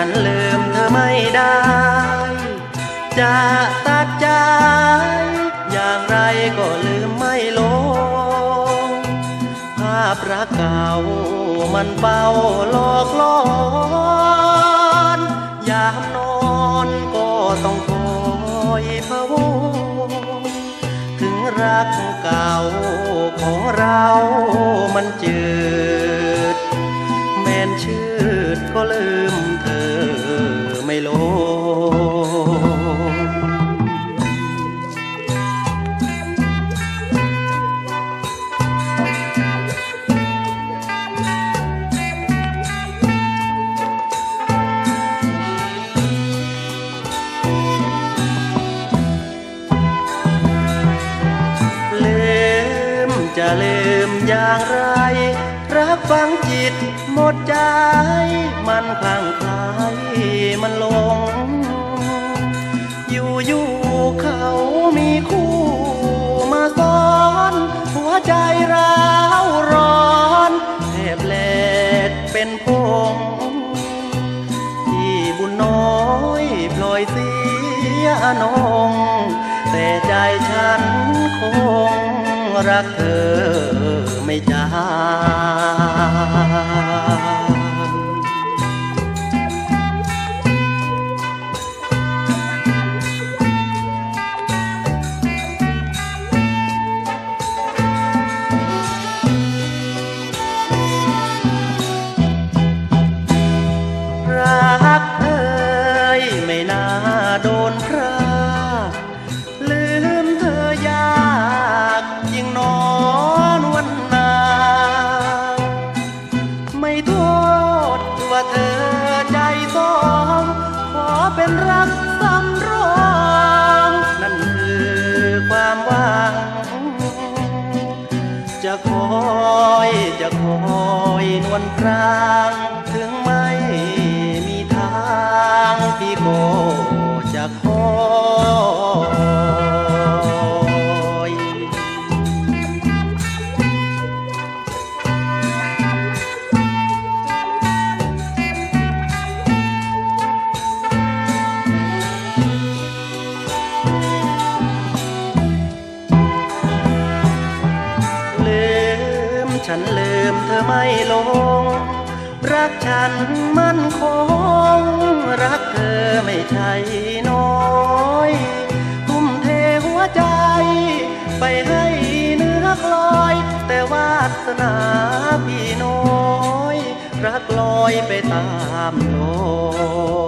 ฉันลืมเธอไม่ได้ จะตัดใจ อย่างไรก็ลืมไม่ลง ภาพรักเก่ามันเบาหลอกลอนยามนอนก็ต้องคอยพะวงถึงรักเก่าของเรามันจืดแม้นชืดก็ลืมเธ ลืมอย่างไร รักฟังจิตหมดใจ มันคลั่งไคล้มันลง อยู่อยู่ๆเขามีคู่มาซ้อน หัวใจร้าวร้อนแทบแลดเป็นพงที่บุญน้อยพลอยเสียอนงแต่ใจฉันคง รักเธอไม่จาง ษว่าเธอใจสองขอเป็นรักสำรองนั่นคือความหวัง จะคอยจะคอยนวลพราง ฉันลืมเธอไม่ลง รักฉันมั่นคง รักเธอไม่ใช่น้อยทุ่มเทหัวใจ ไปให้เนื้อคลอย แต่วาสนาพี่น้อย รักลอยไปตามลม